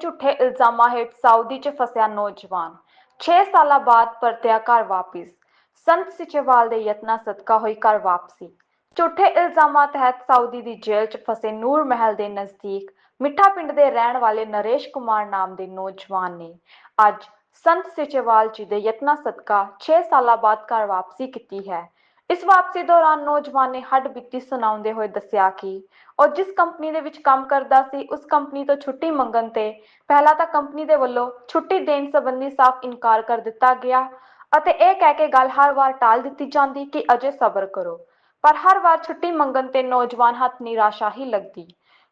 ਝੂਠੇ ਇਲਜ਼ਾਮਾਂ ਹੇਠ ਸਾਊਦੀ 'ਚ ਫਸਿਆ ਨੌਜਵਾਨ। 6 ਸਾਲਾਂ ਬਾਅਦ ਪਰਤਿਆ ਘਰ ਵਾਪਿਸ। ਸੰਤ ਸਿਚੇਵਾਲ ਦੇ ਯਤਨਾਂ ਸਦਕਾ ਹੋਈ ਘਰ ਵਾਪਸੀ। ਝੂਠੇ ਇਲਜ਼ਾਮਾਂ ਤਹਿਤ ਸਾਊਦੀ ਦੀ ਜੇਲ੍ਹ 'ਚ ਫਸੇ ਨੂਰ ਮਹਿਲ ਦੇ ਨਜ਼ਦੀਕ ਮਿੱਠਾ ਪਿੰਡ ਦੇ ਰਹਿਣ ਵਾਲੇ ਨਰੇਸ਼ ਕੁਮਾਰ ਨਾਮ ਦੇ ਨੌਜਵਾਨ ਨੇ ਅੱਜ ਸੰਤ ਸਿਚੇਵਾਲ ਜੀ ਦੇ ਯਤਨਾ ਸਦਕਾ 6 ਸਾਲਾਂ ਬਾਅਦ ਘਰ ਵਾਪਸੀ ਕੀਤੀ ਹੈ। ਇਸ ਵਾਪਸੀ ਦੌਰਾਨ ਨੌਜਵਾਨ ਨੇ ਹੱਡ ਬੀਤੀ ਸੁਣਾਉਂਦੇ ਹੋਏ ਦੱਸਿਆ ਕਿ ਉਹ ਜਿਸ ਕੰਪਨੀ ਦੇ ਵਿੱਚ ਕੰਮ ਕਰਦਾ ਸੀ, ਉਸ ਕੰਪਨੀ ਤੋਂ ਛੁੱਟੀ ਮੰਗਣ ਤੇ ਪਹਿਲਾਂ ਤਾਂ ਕੰਪਨੀ ਦੇ ਵੱਲੋਂ ਛੁੱਟੀ ਦੇਣ ਸੰਬੰਧੀ ਸਾਫ਼ ਇਨਕਾਰ ਕਰ ਦਿੱਤਾ ਗਿਆ ਅਤੇ ਇਹ ਕਹਿ ਕੇ ਗੱਲ ਹਰ ਵਾਰ ਟਾਲ ਦਿੱਤੀ ਜਾਂਦੀ ਕਿ ਅਜੇ ਸਬਰ ਕਰੋ। ਪਰ ਹਰ ਵਾਰ ਛੁੱਟੀ ਮੰਗਣ ਤੇ ਨੌਜਵਾਨ ਹੱਥ ਨਿਰਾਸ਼ਾ ਹੀ ਲੱਗਦੀ।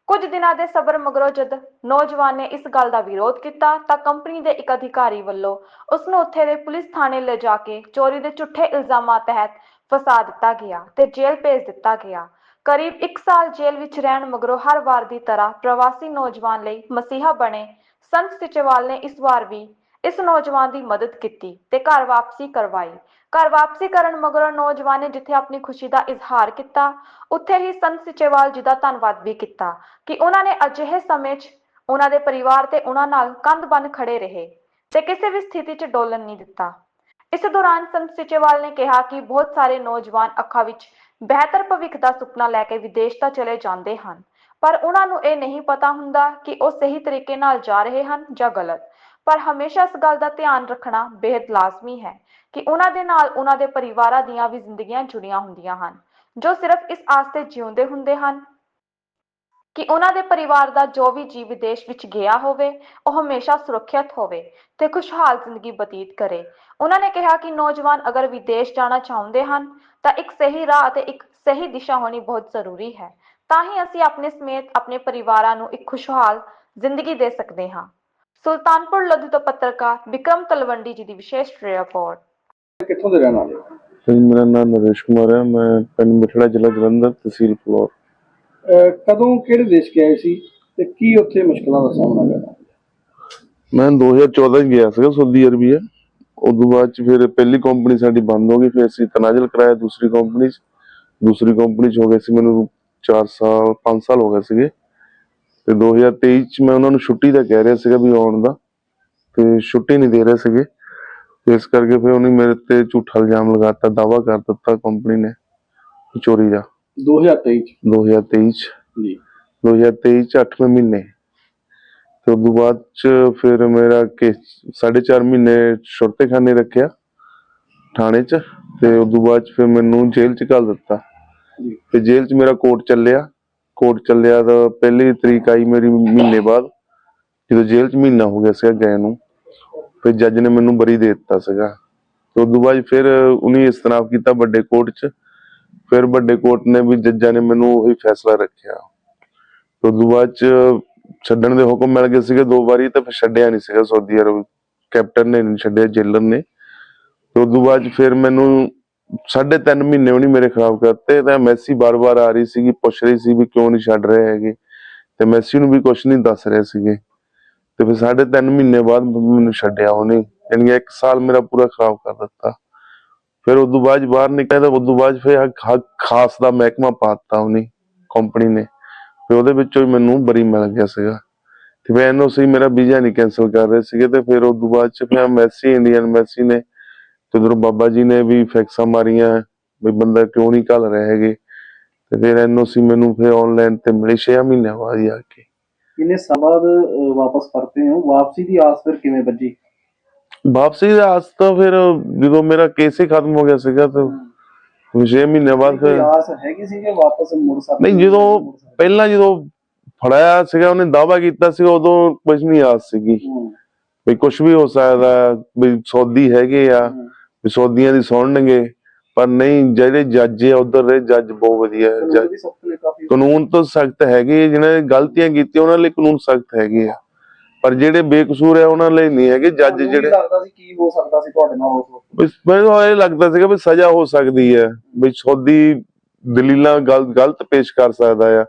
ਕੁਝ ਦਿਨਾਂ ਦੇ ਸਬਰ ਮਗਰੋਂ ਜਦ ਨੌਜਵਾਨ ਨੇ ਇਸ ਗੱਲ ਦਾ ਵਿਰੋਧ ਕੀਤਾ ਤਾਂ ਕੰਪਨੀ ਦੇ ਇੱਕ ਅਧਿਕਾਰੀ ਵੱਲੋਂ ਉਸ ਨੂੰ ਉੱਥੇ ਦੇ ਪੁਲਿਸ ਥਾਣੇ ਲਿਜਾ ਕੇ ਚੋਰੀ ਦੇ ਝੂਠੇ ਇਲਜ਼ਾਮਾਂ ਤਹਿਤ ਫਸਾ ਦਿੱਤਾ ਗਿਆ ਤੇ ਜੇਲ੍ਹ ਭੇਜ ਦਿੱਤਾ ਗਿਆ। ਕਰੀਬ 1 ਸਾਲ ਜੇਲ੍ਹ ਵਿੱਚ ਰਹਿਣ ਮਗਰੋਂ ਹਰ ਵਾਰ ਦੀ ਤਰ੍ਹਾਂ ਪ੍ਰਵਾਸੀ ਨੌਜਵਾਨ ਲਈ ਮਸੀਹਾ ਬਣੇ ਸੰਤ ਸਿਚੇਵਾਲ ਨੇ ਇਸ ਵਾਰ ਵੀ ਇਸ ਨੌਜਵਾਨ ਦੀ ਮਦਦ ਕੀਤੀ ਤੇ ਘਰ ਵਾਪਸੀ ਕਰਵਾਈ। ਘਰ ਵਾਪਸੀ ਕਰਨ ਮਗਰੋਂ ਨੌਜਵਾਨ ਨੇ ਜਿੱਥੇ ਆਪਣੀ ਖੁਸ਼ੀ ਦਾ ਇਜ਼ਹਾਰ ਕੀਤਾ, ਉੱਥੇ ਹੀ ਸੰਤ ਸਿਚੇਵਾਲ ਜੀ ਦਾ ਧੰਨਵਾਦ ਵੀ ਕੀਤਾ ਕਿ ਉਹਨਾਂ ਨੇ ਅਜਿਹੇ ਸਮੇਂ 'ਚ ਉਹਨਾਂ ਦੇ ਪਰਿਵਾਰ ਤੇ ਉਹਨਾਂ ਨਾਲ ਕੰਧ ਬੰਨ ਖੜੇ ਰਹੇ ਤੇ ਕਿਸੇ ਵੀ ਸਥਿਤੀ 'ਚ ਡੋਲਣ ਨਹੀਂ ਦਿੱਤਾ। ਇਸ ਦੌਰਾਨ ਸੰਤ ਸਿਚੇਵਾਲ ਨੇ ਕਿਹਾ ਕਿ ਬਹੁਤ ਸਾਰੇ ਨੌਜਵਾਨ ਅੱਖਾਂ ਵਿੱਚ ਬਿਹਤਰ ਭਵਿੱਖ ਦਾ ਸੁਪਨਾ ਲੈ ਕੇ ਵਿਦੇਸ਼ ਤਾਂ ਚਲੇ ਜਾਂਦੇ ਹਨ, ਪਰ ਉਹਨਾਂ ਨੂੰ ਇਹ ਨਹੀਂ ਪਤਾ ਹੁੰਦਾ ਕਿ ਉਹ ਸਹੀ ਤਰੀਕੇ ਨਾਲ ਜਾ ਰਹੇ ਹਨ ਜਾਂ ਗਲਤ। ਪਰ ਹਮੇਸ਼ਾ ਇਸ ਗੱਲ ਦਾ ਧਿਆਨ ਰੱਖਣਾ ਬੇहद ਲਾਜ਼ਮੀ ਹੈ ਕਿ ਉਹਨਾਂ ਦੇ ਨਾਲ ਉਹਨਾਂ ਦੇ ਪਰਿਵਾਰਾਂ ਦੀਆਂ ਵੀ ਜ਼ਿੰਦਗੀਆਂ ਜੁੜੀਆਂ ਹੁੰਦੀਆਂ ਹਨ, ਜੋ ਸਿਰਫ ਇਸ ਆਸ ਤੇ ਜਿਉਂਦੇ ਹੁੰਦੇ ਹਨ ਕਿ ਉਹਨਾਂ ਦੇ ਪਰਿਵਾਰ ਦਾ ਜੋ ਵੀ ਜੀਵ ਵਿਦੇਸ਼ ਵਿੱਚ ਗਿਆ ਹੋਵੇ ਉਹ ਹਮੇਸ਼ਾ ਸੁਰੱਖਿਅਤ ਹੋਵੇ ਤੇ ਖੁਸ਼ਹਾਲ ਜ਼ਿੰਦਗੀ ਬਤੀਤ ਕਰੇ। ਉਹਨਾਂ ਨੇ ਕਿਹਾ ਕਿ ਨੌਜਵਾਨ ਅਗਰ ਵਿਦੇਸ਼ ਜਾਣਾ ਚਾਹੁੰਦੇ ਹਨ ਤਾਂ ਇੱਕ ਸਹੀ ਰਾਹ ਅਤੇ ਇੱਕ ਸਹੀ ਦਿਸ਼ਾ ਹੋਣੀ ਬਹੁਤ ਜ਼ਰੂਰੀ ਹੈ। ਤਾਂ ਹੀ ਅਸੀਂ ਆਪਣੇ ਸਮੇਤ ਆਪਣੇ ਪਰਿਵਾਰਾਂ ਨੂੰ ਇੱਕ ਖੁਸ਼ਹਾਲ ਜ਼ਿੰਦਗੀ ਦੇ ਸਕਦੇ ਹਾਂ। ਸੁਲਤਾਨਪੁਰ ਲੋਧੀ ਤੋਂ ਪੱਤਰਕਾਰ ਵਿਕਰਮ ਤਲਵੰਡੀ ਜੀ ਦੀ ਵਿਸ਼ੇਸ਼ ਰਿਪੋਰਟ। ਕਿੱਥੋਂ ਦੇ ਰਹਿਣ ਵਾਲੇ ਹੋ? ਜੀ ਮੇਰਾ ਨਾਮ ਨਰੇਸ਼ ਕੁਮਾਰ ਹੈ। ਮੈਂ ਪਿੰਡ ਮਿਠੜਾ ਜ਼ਿਲ੍ਹਾ ਜਲੰਧਰ ਤਹਿਸੀਲ ਫਲੋਰ। ਕਦੋਂ ਕਿਹੜੇ ਦੇਸ਼ ਕੇ ਸੀ ਤੇ ਕੀ ਉੱਥੇ ਮੁਸ਼ਕਲਾਂ ਦਾ ਸਾਹਮਣਾ ਕਰਨਾ ਮੈਂ 2014 ਚ ਗਿਆ ਸੀਗਾ ਸਾਊਦੀ ਅਰਬੀਆ ਉਦੋਂ ਬਾਅਦ ਚ ਫਿਰ ਪਹਿਲੀ ਕੰਪਨੀ ਸਾਡੀ ਬੰਦ ਹੋ ਗਈ, ਫਿਰ ਅਸੀਂ ਤਨਾਜ਼ਲ ਕਰਾਇਆ ਦੂਸਰੀ ਕੰਪਨੀ ਚ। ਦੂਸਰੀ ਕੰਪਨੀ ਚ ਹੋ ਗਏ ਸੀ ਮੈਨੂੰ 4 ਸਾਲ 5 ਸਾਲ ਹੋ ਗਏ ਸੀਗੇ। ਤੇ 2023 ਚ ਮੈਂ ਉਹਨਾਂ ਨੂੰ ਛੁੱਟੀ ਦਾ ਕਹਿ ਰਿਹਾ ਸੀਗਾ ਵੀ ਆਉਣ ਦਾ। ਤੇ ਛੁੱਟੀ ਨਹੀਂ ਦੇ ਰਹੇ ਸੀਗੇ। ਇਸ ਕਰਕੇ ਫਿਰ ਉਹਨੇ ਮੇਰੇ ਤੇ ਝੂਠਾ ਇਲਜ਼ਾਮ ਲਗਾਤਾ ਦਾਵਾ ਕਰ ਦਿੱਤਾ ਕੰਪਨੀ ਨੇ ਚੋਰੀ ਦਾ। 2023 ਚ। 2023 ਚ। ਜੀ। 2023 ਚ 8ਵੇਂ ਮਹੀਨੇ। ਤੇ ਉਦੋਂ ਬਾਅਦ ਚ ਫਿਰ ਮੇਰਾ ਕੇਸ 4.5 ਮਹੀਨੇ ਸ਼ੁਰਤੇਖਾਨੇ ਰੱਖਿਆ ਥਾਣੇ ਚ। ਤੇ ਬਾਅਦ ਚ ਫਿਰ ਮੈਨੂੰ ਜੇਲ੍ਹ ਚ ਘੱਲ ਦਿੱਤਾ। ਜੀ। ਤੇ ਜੇਲ੍ਹ ਚ ਮੇਰਾ ਕੋਰਟ ਚੱਲਿਆ। ਕੋਰਟ ਚੱਲਿਆ ਤਾਂ ਪਹਿਲੀ ਤਰੀਕ ਆਈ ਮੇਰੀ ਮਹੀਨੇ ਬਾਅਦ। ਜਦੋਂ ਜੇਲ੍ਹ ਚ ਮਹੀਨਾ ਹੋ ਗਿਆ ਸੀਗਾ ਗਏ ਨੂੰ। ਫਿਰ ਜੱਜ ਨੇ ਮੈਨੂੰ ਬਰੀ ਦੇ ਦਿੱਤਾ ਸੀਗਾ। ਤੇ ਉਦੋਂ ਬਾਅਦ ਫਿਰ ਉਹਨੇ ਇਸਤਨਾਫ ਕੀਤਾ ਵੱਡੇ ਕੋਰਟ ਚ। ਫਿਰ ਵੱਡੇ ਕੋਰਟ ਨੇ ਵੀ ਜੱਜਾਂ ਨੇ ਮੈਨੂੰ ਉਹੀ ਫੈਸਲਾ ਰੱਖਿਆ। ਤੇ ਉਦੋਂ ਬਾਅਦ ਚ ਛੱਡਣ ਦੇ ਹੁਕਮ ਮਿਲ ਗਏ ਸੀਗੇ ਦੋ ਵਾਰੀ, ਤਾਂ ਫਿਰ ਛੱਡਿਆ ਨਹੀਂ ਸੀਗਾ ਸਾਊਦੀ ਅਰਬ ਕੈਪਟਨ ਨੇ ਨਹੀਂ ਛੱਡਿਆ ਜੇਲਰ ਨੇ। ਤੇ ਬਾਅਦ ਫਿਰ ਮੈਨੂੰ ਸਾਢੇ ਤਿੰਨ ਮਹੀਨੇ ਉਹਨੇ ਮੇਰੇ ਖਰਾਬ ਕਰਤੇ, ਤਾਂ ਮੈਸੀ ਬਾਰ-ਬਾਰ ਆ ਰਹੀ ਸੀਗੀ, ਪੁੱਛ ਰਹੀ ਸੀ ਵੀ ਕਿਉਂ ਨਹੀਂ ਛੱਡ ਰਹੇ ਹੈਗੇ। ਤੇ ਮੈਸੀ ਨੂੰ ਵੀ ਕੁਝ ਨਹੀਂ ਦੱਸ ਰਹੇ ਸੀਗੇ। ਤੇ ਫਿਰ ਸਾਢੇ ਤਿੰਨ ਮਹੀਨੇ ਬਾਅਦ ਮੈਨੂੰ ਛੱਡਿਆ ਉਹਨੇ, ਯਾਨੀ ਕਿ ਇੱਕ ਸਾਲ ਮੇਰਾ ਪੂਰਾ ਖਰਾਬ ਕਰ ਦਿੱਤਾ। ਫਿਰ ਉਦੋਂ ਬਾਅਦ ਬਾਹਰ ਨਿਕਲਿਆ ਤਾਂ ਉਦੋਂ ਬਾਅਦ ਫਿਰ ਖਾਸ ਦਾ ਮਹਿਕਮਾ ਪਾਤਾ ਉਹਨੇ ਕੰਪਨੀ ਨੇ। ਫਿਰ ਉਹਦੇ ਵਿੱਚੋਂ ਹੀ ਮੈਨੂੰ ਬਰੀ ਮਿਲ ਗਿਆ ਸੀਗਾ। ਤੇ ਫਿਰ ਐਨਓਸੀ ਮੇਰਾ ਵੀਜ਼ਾ ਨਹੀਂ ਕੈਨਸਲ ਕਰ ਰਹੇ ਸੀਗੇ ਤੇ ਫਿਰ ਉਦੋਂ ਬਾਅਦ 'ਚ ਫਿਰ ਮੈਸੀ ਇੰਡੀਅਨ ਮੈਸੀ ਨੇ ਤੇ ਉਧਰੋਂ ਬਾਬਾ ਜੀ ਨੇ ਵੀ ਫੈਕਸਾਂ ਮਾਰੀਆਂ, ਵੀ ਬੰਦਾ ਕਿਉਂ ਨਹੀਂ ਘੱਲ ਰਹੇ ਹੈਗੇ। ਤੇ ਫਿਰ ਐਨਓਸੀ ਮੈਨੂੰ ਫਿਰ ਆਨਲਾਈਨ ਤੇ ਮਿਲੀ 6 ਮਹੀਨਿਆਂ ਬਾਅਦ ਹੀ ਆ ਕੇ। ਕਿੰਨੇ ਸਾਲ ਵਾਪਸ ਪਰਤੇ ਹੋ? ਵਾਪਸੀ ਦੀ ਆਸ ਫਿਰ ਕਿਵੇਂ ਵੱਜੀ? ਵਾਪਸੀ ਦਾ ਆਸ ਤਾਂ ਫਿਰ ਜਦੋਂ ਮੇਰਾ ਕੇਸ ਹੀ ਖਤਮ ਹੋ ਗਿਆ ਸੀਗਾ ਤਾਂ 6 ਮਹੀਨਿਆਂ ਬਾਅਦ ਫਿਰ ਆਸ ਹੈਗੀ ਸੀ ਕਿ ਵਾਪਸ ਮੁੜ ਸਕਦੇ ਨਹੀਂ ਜਦੋਂ ਪਹਿਲਾਂ ਜਦੋਂ ਫੜਾਇਆ ਸੀਗਾ ਉਹਨੇ ਦਾਵਾ ਕੀਤਾ ਸੀ ਉਦੋਂ ਕੁਝ ਨਹੀਂ ਆਸ ਸੀਗੀ ਵੀ ਕੁਝ ਵੀ ਹੋ ਸਕਦਾ ਵੀ ਸੌਦੀ ਹੈਗੇ ਆ। ਵੀ ਸੌਦੀਆਂ ਦੀ ਸੁਣਨਗੇ ਪਰ ਨਹੀਂ ਜਿਹੜੇ ਜੱਜ ਆ ਉਧਰ ਦੇ ਜੱਜ ਬਹੁਤ ਵਧੀਆ ਹੈ। ਕਾਨੂੰਨ ਤਾਂ ਸਖਤ ਹੈਗੇ ਜਿਨ੍ਹਾਂ ਨੇ ਗਲਤੀਆਂ ਕੀਤੀਆਂ ਉਹਨਾਂ ਲਈ ਕਾਨੂੰਨ ਸਖਤ ਹੈਗੇ ਆ ਪਰ ਜਿਹੜੇ ਬੇਕਸੂਰ ਆ ਉਹਨਾਂ ਲਈ ਨਹੀਂ ਹੈਗੇ ਜੱਜ ਜਿਹੜੇ ਲੱਗਦਾ ਸੀ ਕੀ ਹੋ ਸਕਦਾ ਸੀ ਤੁਹਾਡੇ ਨਾਲ ਉਸ ਵਕਤ? ਵੀ ਮੈਨੂੰ ਇਹ ਲੱਗਦਾ ਸੀਗਾ ਵੀ ਸਜ਼ਾ ਹੋ ਸਕਦੀ ਹੈ ਵੀ ਸੌਦੀ ਦਲੀਲਾਂ ਗਲਤ ਗਲਤ ਪੇਸ਼ ਕਰ ਸਕਦਾ ਆ।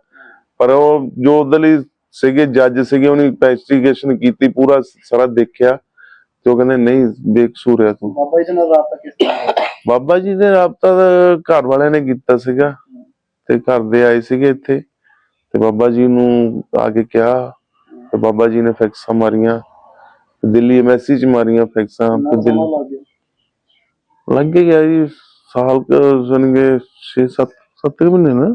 ਪਰ ਉਹ ਜੋ ਉਹਦੇ ਲਈ ਸੀਗੇ ਜੱਜ ਸੀਗੇ ਉਹਨੇ ਇਨਵੈਸਟੀਗੇਸ਼ਨ ਕੀਤੀ ਪੂਰਾ ਸਾਰਾ ਦੇਖਿਆ ਤੇ ਉਹ ਕਹਿੰਦੇ ਨਹੀਂ ਬੇਕਸੂਰ ਹੈ ਤੂੰ। ਬਾਬਾ ਜੀ ਨਾਲ ਰਾਬਤਾ ਕਿਸ ਤਰ੍ਹਾਂ ਹੋਇਆ? ਬਾਬਾ ਜੀ ਦੇ ਰਾਬਤਾ ਘਰ ਵਾਲਿਆਂ ਨੇ ਕੀਤਾ ਸੀਗਾ ਤੇ ਘਰ ਦੇ ਆਏ ਸੀਗੇ ਇੱਥੇ ਤੇ ਬਾਬਾ ਜੀ ਨੂੰ ਆ ਕੇ ਕਿਹਾ ਤੇ ਬਾਬਾ ਜੀ ਨੇ ਫੈਕਸਾਂ ਮਾਰੀਆਂ ਤੇ ਦਿੱਲੀ ਐਮਐਸਸੀ ਚ ਮਾਰੀਆਂ ਫੈਕਸਾਂ ਤੇ ਦਿੱਲੀ ਲੱਗ ਗਿਆ? ਲੱਗ ਹੀ ਗਿਆ ਜੀ ਸਾਲ ਕ ਸੁਣਗੇ 6 7 7 ਮਹੀਨੇ ਨਾ?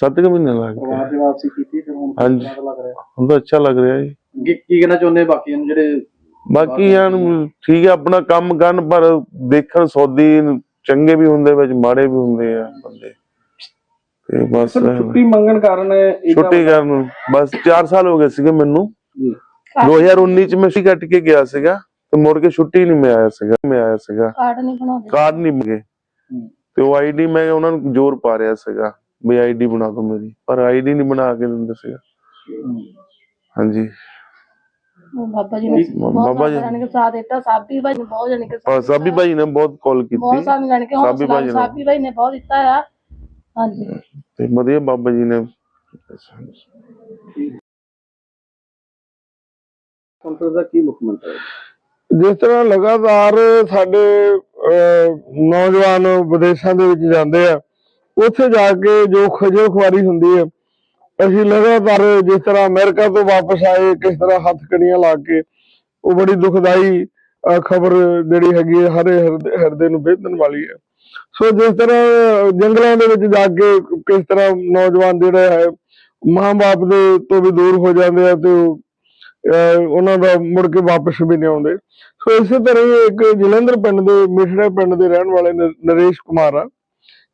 7 ਮਹੀਨੇ ਲੱਗ ਗਏ। ਪਰਿਵਾਰ ਦੀ ਵਾਪਸੀ ਕੀਤੀ ਫਿਰ ਹੁਣ। ਕਿੰਨਾ ਲੱਗ ਰਿਹਾ? ਹੁਣ ਤਾਂ ਅੱਛਾ ਲੱਗ ਰਿਹਾ ਜੀ। ਕੀ ਕੀ ਕਹਿਣਾ ਚਾਹੁੰਦੇ ਬਾਕੀ ਨੂੰ ਜਿਹੜੇ ਬਾਕੀ ਯਾਰ ਠੀਕ ਹੈ ਆਪਣਾ ਕੰਮ ਕਰਨ ਪਰ ਦੇਖਣ ਸੌਦੀ ਚੰਗੇ ਵੀ ਹੁੰਦੇ ਵਿੱਚ ਮਾੜੇ ਵੀ ਹੁੰਦੇ ਆ ਬੰਦੇ। ਤੇ ਬਸ ਸਰ ਛੁੱਟੀ ਮੰਗਣ ਕਾਰਨ ਇਹਦਾ- ਛੁੱਟੀ ਕਰਨ ਬਸ 4 ਸਾਲ ਹੋ ਗਏ ਸੀਗੇ ਮੈਨੂੰ। ਜੀ। 2019 ਚ ਮੈਂ ਛੁੱਟੀ ਕੱਟ ਕੇ ਗਿਆ ਸੀਗਾ ਤੇ ਮੁੜ ਕੇ ਛੁੱਟੀ ਨਹੀਂ ਮੈਂ ਆਇਆ ਸੀਗਾ ਮੈਂ ਆਇਆ ਸੀਗਾ। ਕਾਰਡ ਨਹੀਂ ਬਣਾਉਂਦੇ। ਕਾਰਡ ਨਹੀਂ ਮਿਲੇ। ਤੇ ਉਹ ਆਈਡੀ ਮੈਂ ਉਹਨਾਂ ਨੂੰ ਜ਼ੋਰ ਪਾ ਰਿਹਾ ਸੀਗਾ ਵੀ ਆਈਡੀ ਬਣਾ ਦਿਓ ਮੇਰੀ ਪਰ ਆਈਡੀ ਨਹੀਂ ਬਣਾ ਕੇ ਦਿੰਦੇ ਸੀਗਾ। ਹਾਂਜੀ। ਉਹ ਬਾਬਾ ਜੀ ਨੇ ਬਹੁਤ ਬਾਬਾ ਜੀ- ਜਾਣ ਕੇ ਸਾਥ ਦਿੱਤਾ ਸਾਬੀ ਭਾਈ ਨੇ ਬਹੁਤ ਜਾਣ ਕੇ ਸਾਬੀ ਭਾਈ ਨੇ ਬਹੁਤ ਕਾਲ ਕੀਤੀ। ਬਹੁਤ ਸਾਨੂੰ ਜਾਣ ਕੇ। ਸਾਬੀ ਭਾਈ ਨੇ ਬਹੁਤ ਦਿੱਤਾ ਆ। ਹਾਂਜੀ। ਤੇ ਮਧੇ ਬਾਬਾ ਜੀ ਨੇ ਕਾਨਫਰੰਸ ਦਾ ਕੀ ਮੁੱਖ ਮੰਤਵ ਹੈ? ਜਿਸ ਤਰ੍ਹਾਂ ਲਗਾਤਾਰ ਸਾਡੇ ਅਹ, ਨੌਜਵਾਨ ਵਿਦੇਸ਼ਾਂ ਦੇ ਵਿੱਚ ਜਾਂਦੇ ਆ ਉੱਥੇ ਜਾ ਕੇ ਜੋ ਖਜਲ ਖੁਆਰੀ ਹੁੰਦੀ ਹੈ ਅਸੀਂ ਲਗਾਤਾਰ ਜਿਸ ਤਰ੍ਹਾਂ ਅਮਰੀਕਾ ਤੋਂ ਵਾਪਸ ਆਏ ਕਿਸ ਤਰ੍ਹਾਂ ਹੱਥ ਕੜੀਆਂ ਲਾ ਕੇ ਉਹ ਬੜੀ ਦੁਖਦਾਈ ਖਬਰ ਜਿਹੜੀ ਹੈਗੀ ਹੈ ਹਰੇ ਹਿਰਦੇ ਹਿਰਦੇ ਨੂੰ ਵੇਦਨ ਵਾਲੀ ਹੈ। ਸੋ ਜਿਸ ਤਰ੍ਹਾਂ ਜੰਗਲਾਂ ਦੇ ਵਿੱਚ ਜਾ ਕੇ ਕਿਸ ਤਰ੍ਹਾਂ ਨੌਜਵਾਨ ਜਿਹੜੇ ਹੈ ਮਾਂ-ਬਾਪ ਦੇ ਤੋਂ ਵੀ ਦੂਰ ਹੋ ਜਾਂਦੇ ਆ ਤੇ ਉਹਨਾਂ ਦਾ ਮੁੜ ਕੇ ਵਾਪਸ ਵੀ ਨਹੀਂ ਆਉਂਦੇ। ਸੋ ਇਸੇ ਤਰ੍ਹਾਂ ਹੀ ਇੱਕ ਜਲੰਧਰ ਪਿੰਡ ਦੇ ਮਿਠੜੇ ਪਿੰਡ ਦੇ ਰਹਿਣ ਵਾਲੇ ਨਰੇਸ਼ ਕੁਮਾਰ ਆ,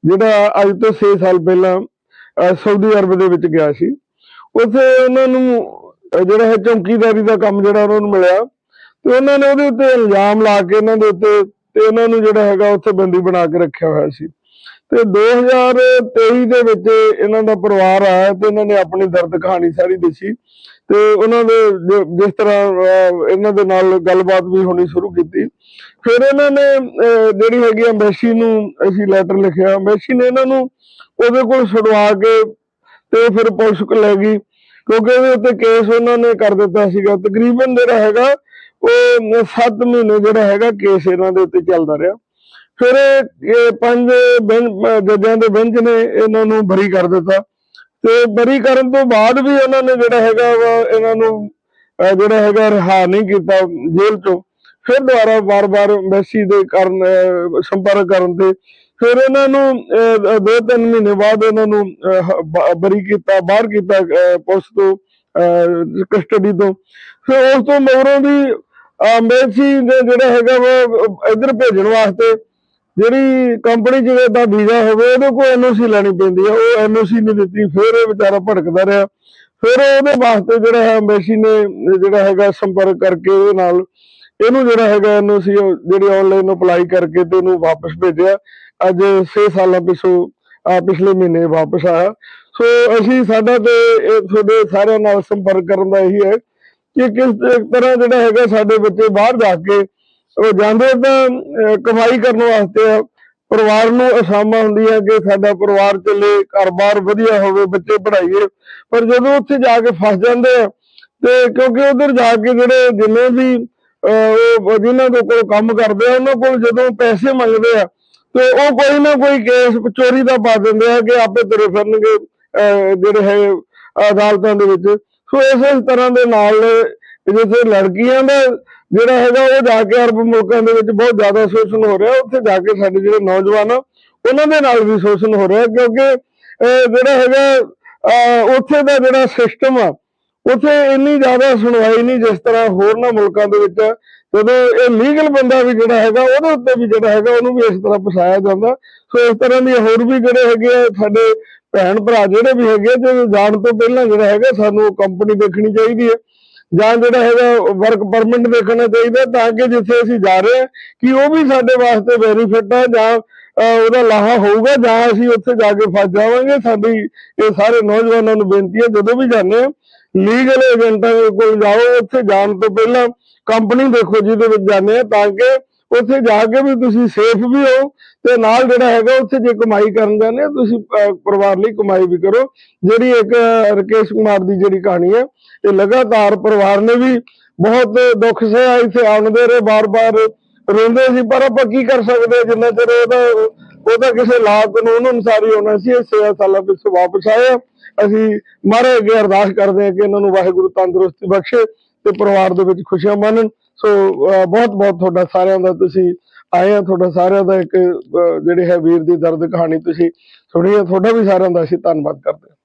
ਜਿਹੜਾ ਅੱਜ ਤੋਂ 6 ਸਾਲ ਪਹਿਲਾਂ ਸਾਊਦੀ ਅਰਬ ਦੇ ਵਿੱਚ ਗਿਆ ਸੀ। ਉੱਥੇ ਉਹਨਾਂ ਨੂੰ ਜਿਹੜਾ ਹੈ ਚੌਕੀਦਾਰੀ ਦਾ ਕੰਮ ਜਿਹੜਾ ਉਹਨਾਂ ਨੂੰ ਮਿਲਿਆ। ਤੇ ਉਹਨਾਂ ਨੇ ਉਹਦੇ ਉੱਤੇ ਇਲਜ਼ਾਮ ਲਾ ਕੇ, ਇਹਨਾਂ ਦੇ ਉੱਤੇ ਤੇ ਉਹਨਾਂ ਨੂੰ ਜਿਹੜਾ ਹੈਗਾ ਉੱਥੇ ਬੰਦੀ ਬਣਾ ਕੇ ਰੱਖਿਆ ਹੋਇਆ ਸੀ। ਤੇ 2023 ਦੇ ਵਿੱਚ ਇਹਨਾਂ ਦਾ ਪਰਿਵਾਰ ਆਇਆ ਤੇ ਇਹਨਾਂ ਨੇ ਆਪਣੀ ਦਰਦ ਕਹਾਣੀ ਸਾਰੀ ਦੱਸੀ ਤੇ ਉਹਨਾਂ ਦੇ ਜਿਸ ਤਰ੍ਹਾਂ ਇਹਨਾਂ ਦੇ ਨਾਲ ਗੱਲਬਾਤ ਵੀ ਹੋਣੀ ਸ਼ੁਰੂ ਕੀਤੀ। ਫਿਰ ਇਹਨਾਂ ਨੇ ਜਿਹੜੀ ਹੈਗੀ ਐਮਬੈਸੀ ਨੂੰ ਅਸੀਂ ਲੈਟਰ ਲਿਖਿਆ। ਐਮਬੈਸੀ ਨੇ ਇਹਨਾਂ ਨੂੰ ਉਹਦੇ ਕੋਲ ਛੁਡਵਾ ਕੇ ਤੇ ਫਿਰ ਪੁਲਿਸ ਕੋਲ ਲੈ ਗਈ। ਕਿਉਂਕਿ ਉਹਦੇ ਉੱਤੇ ਕੇਸ ਉਹਨਾਂ ਨੇ ਕਰ ਦਿੱਤਾ ਸੀਗਾ। ਤਕਰੀਬਨ ਜਿਹੜਾ ਹੈਗਾ ਉਹ 7 ਮਹੀਨੇ ਜਿਹੜਾ ਹੈਗਾ ਕੇਸ ਇਹਨਾਂ ਦੇ ਉੱਤੇ ਚੱਲਦਾ ਰਿਹਾ। ਫਿਰ ਇਹ ਪੰਜ ਜੱਜਾਂ ਦੇ ਬੈਂਚ ਨੇ ਇਹਨਾਂ ਨੂੰ ਬਰੀ ਕਰ ਦਿੱਤਾ। ਤੇ ਬਰੀ ਕਰਨ ਤੋਂ ਬਾਅਦ ਵੀ ਇਹਨਾਂ ਨੇ ਜਿਹੜਾ ਹੈਗਾ ਇਹਨਾਂ ਨੂੰ ਜਿਹੜਾ ਹੈਗਾ ਰਿਹਾ ਨਹੀਂ ਕੀਤਾ ਜੇਲ੍ਹ ਚੋਂ। ਫਿਰ ਦੁਬਾਰਾ ਵਾਰ-ਵਾਰ ਐਮਬੈਸੀ ਦੇ ਕਰਨ ਸੰਪਰਕ ਕਰਨ ਤੇ ਫਿਰ ਇਹਨਾਂ ਨੂੰ ਦੋ ਤਿੰਨ ਮਹੀਨੇ ਬਾਅਦ ਇਹਨਾਂ ਨੂੰ ਬਰੀ ਕੀਤਾ, ਬਾਹਰ ਕੀਤਾ ਪੁਲਿਸ ਤੋਂ ਕਸਟਡੀ ਤੋਂ। ਫਿਰ ਉਸ ਤੋਂ ਮਗਰੋਂ ਦੀ ਐਮਬੈਸੀ ਦੇ ਜਿਹੜਾ ਹੈਗਾ ਵਾ ਇੱਧਰ ਭੇਜਣ ਵਾਸਤੇ ਜਿਹੜੀ ਕੰਪਨੀ ਚ ਦਾ ਵੀਜ਼ਾ ਹੋਵੇ, ਉਹਦੇ ਕੋਲ ਐਨਓਸੀ ਲੈਣੀ ਪੈਂਦੀ ਹੈ ਉਹ ਐਨਓਸੀ ਨਹੀਂ ਦਿੱਤੀ, ਫਿਰ ਇਹ ਵਿਚਾਰਾ ਭਟਕਦਾ ਰਿਹਾ। ਫਿਰ ਉਹਦੇ ਵਾਸਤੇ ਜਿਹੜਾ ਹੈ ਐਮਬੈਸੀ ਨੇ ਜਿਹੜਾ ਹੈਗਾ ਸੰਪਰਕ ਕਰਕੇ ਉਹਦੇ ਨਾਲ ਇਹਨੂੰ ਜਿਹੜਾ ਹੈਗਾ ਐਨਓਸੀ ਜਿਹੜੀ ਆਨਲਾਈਨ ਅਪਲਾਈ ਕਰਕੇ ਤੇ ਇਹਨੂੰ ਵਾਪਸ ਭੇਜਿਆ। ਅੱਜ 6 ਸਾਲਾਂ ਪਿਛੋਂ ਪਿਛਲੇ ਮਹੀਨੇ ਵਾਪਸ ਆਇਆ। ਸੋ ਅਸੀਂ ਸਾਡਾ ਤੇ ਤੁਹਾਡੇ ਸਾਰਿਆਂ ਨਾਲ ਸੰਪਰਕ ਕਰਨ ਦਾ ਇਹੀ ਹੈ ਕਿ ਕਿਸ ਤਰ੍ਹਾਂ ਜਿਹੜਾ ਹੈਗਾ ਸਾਡੇ ਬੱਚੇ ਬਾਹਰ ਜਾ ਕੇ ਉਹ ਜਾਂਦੇ ਤਾਂ ਕਮਾਈ ਕਰਨ ਵਾਸਤੇ ਪਰਿਵਾਰ ਨੂੰ ਅਸਾਮਾ ਹੁੰਦੀ ਹੈ ਕਿ ਸਾਡਾ ਪਰਿਵਾਰ ਚੱਲੇ ਘਰ-ਬਾਰ ਵਧੀਆ ਹੋਵੇ ਬੱਚੇ ਪੜ੍ਹਾਈਏ। ਪਰ ਜਦੋਂ ਉੱਥੇ ਜਾ ਕੇ ਫਸ ਜਾਂਦੇ ਆ ਤੇ ਕਿਉਂਕਿ ਉਧਰ ਜਾ ਕੇ ਜਿਹੜੇ ਜਿੰਨੇ ਵੀ ਅਹ, ਉਹ ਜਿਨ੍ਹਾਂ ਦੇ ਕੋਲ ਕੰਮ ਕਰਦੇ ਆ ਉਹਨਾਂ ਕੋਲ ਜਦੋਂ ਪੈਸੇ ਮੰਗਦੇ ਆ ਤੇ ਉਹ ਕੋਈ ਨਾ ਕੋਈ ਕੇਸ ਚੋਰੀ ਦਾ ਪਾ ਦਿੰਦੇ ਆ ਕਿ ਆਪੇ ਤੁਰੇ ਫਿਰਨਗੇ ਅਹ, ਜਿਹੜੇ ਹੈ ਅਦਾਲਤਾਂ ਦੇ ਵਿੱਚ। ਸੋ ਇਸੇ ਤਰ੍ਹਾਂ ਦੇ ਨਾਲ ਜਿੱਥੇ ਲੜਕੀਆਂ ਦਾ ਜਿਹੜਾ ਹੈਗਾ ਉਹ ਜਾ ਕੇ ਅਰਬ ਮੁਲਕਾਂ ਦੇ ਵਿੱਚ ਬਹੁਤ ਜ਼ਿਆਦਾ ਸ਼ੋਸ਼ਣ ਹੋ ਰਿਹਾ, ਉੱਥੇ ਜਾ ਕੇ ਸਾਡੇ ਜਿਹੜੇ ਨੌਜਵਾਨ ਉਹਨਾਂ ਦੇ ਨਾਲ ਵੀ ਸ਼ੋਸ਼ਣ ਹੋ ਰਿਹਾ ਕਿਉਂਕਿ ਜਿਹੜਾ ਹੈਗਾ ਉੱਥੇ ਦਾ ਜਿਹੜਾ ਸਿਸਟਮ ਆ, ਉੱਥੇ ਇੰਨੀ ਜ਼ਿਆਦਾ ਸੁਣਵਾਈ ਨਹੀਂ ਜਿਸ ਤਰ੍ਹਾਂ ਹੋਰਨਾਂ ਮੁਲਕਾਂ ਦੇ ਵਿੱਚ ਜਦੋਂ ਇਹ ਲੀਗਲ ਬੰਦਾ ਵੀ ਜਿਹੜਾ ਹੈਗਾ, ਉਹਦੇ ਉੱਤੇ ਵੀ ਜਿਹੜਾ ਹੈਗਾ, ਉਹਨੂੰ ਵੀ ਇਸ ਤਰ੍ਹਾਂ ਫਸਾਇਆ ਜਾਂਦਾ। ਸੋ ਇਸ ਤਰ੍ਹਾਂ ਦੀ ਹੋਰ ਵੀ ਜਿਹੜੇ ਹੈਗੇ ਆ ਸਾਡੇ ਭੈਣ ਭਰਾ ਜਿਹੜੇ ਵੀ ਹੈਗੇ ਆ, ਜਾਣ ਤੋਂ ਪਹਿਲਾਂ ਜਿਹੜਾ ਹੈਗਾ ਸਾਨੂੰ ਕੰਪਨੀ ਦੇਖਣੀ ਚਾਹੀਦੀ ਹੈ। ਜਾਂ ਜਿਹੜਾ ਹੈਗਾ ਵਰਕ ਪਰਮਿਟ ਦੇਖਣਾ ਚਾਹੀਦਾ ਤਾਂ ਕਿ ਜਿੱਥੇ ਅਸੀਂ ਜਾ ਰਹੇ ਹਾਂ ਕਿ ਉਹ ਵੀ ਸਾਡੇ ਵਾਸਤੇ ਬੈਨੀਫਿਟ ਹੈ ਜਾਂ ਉਹਦਾ ਲਾਹਾ ਹੋਊਗਾ ਜਾਂ ਅਸੀਂ ਉੱਥੇ ਜਾ ਕੇ ਫਸ ਜਾਵਾਂਗੇ। ਸਾਡੀ ਇਹ ਸਾਰੇ ਨੌਜਵਾਨਾਂ ਨੂੰ ਬੇਨਤੀ ਹੈ ਜਦੋਂ ਵੀ ਜਾਂਦੇ ਆ ਲੀਗਲ ਏਜੰਟਾਂ ਦੇ ਕੋਲ ਜਾਓ ਉੱਥੇ ਜਾਣ ਤੋਂ ਪਹਿਲਾਂ ਕੰਪਨੀ ਦੇਖੋ ਜਿਹਦੇ ਵਿੱਚ ਜਾਂਦੇ ਆ ਤਾਂ ਕਿ ਉੱਥੇ ਜਾ ਕੇ ਵੀ ਤੁਸੀਂ ਸੇਫ ਵੀ ਹੋ ਤੇ ਨਾਲ ਜਿਹੜਾ ਹੈਗਾ ਉੱਥੇ ਜੇ ਕਮਾਈ ਕਰਨ ਜਾਂਦੇ ਆ ਤੁਸੀਂ ਪਰਿਵਾਰ ਲਈ ਕਮਾਈ ਵੀ ਕਰੋ। ਜਿਹੜੀ ਇੱਕ ਅਹ, ਰਕੇਸ਼ ਕੁਮਾਰ ਦੀ ਜਿਹੜੀ ਕਹਾਣੀ ਹੈ ਇਹ ਲਗਾਤਾਰ ਪਰਿਵਾਰ ਨੇ ਵੀ ਬਹੁਤ ਦੁੱਖ ਸਿਆ ਇੱਥੇ ਆਉਂਦੇ ਰਹੇ ਬਾਰ-ਬਾਰ ਰੋਂਦੇ ਸੀ ਪਰ ਆਪਾਂ ਕੀ ਕਰ ਸਕਦੇ ਜਿੰਨਾ ਚਿਰ ਉਹਦਾ ਉਹਦਾ ਕਿਸੇ ਲਾ ਕਾਨੂੰਨ ਅਨੁਸਾਰ ਹੀ ਹੋਣਾ ਸੀ ਇਹ 6 ਸਾਲਾਂ ਪਿੱਛੋਂ ਵਾਪਸ ਆਏ ਆ। ਅਸੀਂ ਮਹਾਰਾਜ ਅੱਗੇ ਅਰਦਾਸ ਕਰਦੇ ਹਾਂ ਕਿ ਇਹਨਾਂ ਨੂੰ ਵਾਹਿਗੁਰੂ ਤੰਦਰੁਸਤੀ ਬਖਸ਼ੇ ਤੇ ਪਰਿਵਾਰ ਦੇ ਵਿੱਚ ਖੁਸ਼ੀਆਂ ਮਾਣਨ। ਸੋ ਬਹੁਤ ਬਹੁਤ ਤੁਹਾਡਾ ਸਾਰਿਆਂ ਦਾ ਤੁਸੀਂ ਆਏ ਆ ਤੁਹਾਡਾ ਸਾਰਿਆਂ ਦਾ ਇੱਕ ਅਹ, ਜਿਹੜੇ ਹੈ ਵੀਰ ਦੀ ਦਰਦ ਕਹਾਣੀ ਤੁਸੀਂ ਸੁਣੀ ਹੈ ਤੁਹਾਡਾ ਵੀ ਸਾਰਿਆਂ ਦਾ ਅਸੀਂ ਧੰਨਵਾਦ ਕਰਦੇ ਹਾਂ।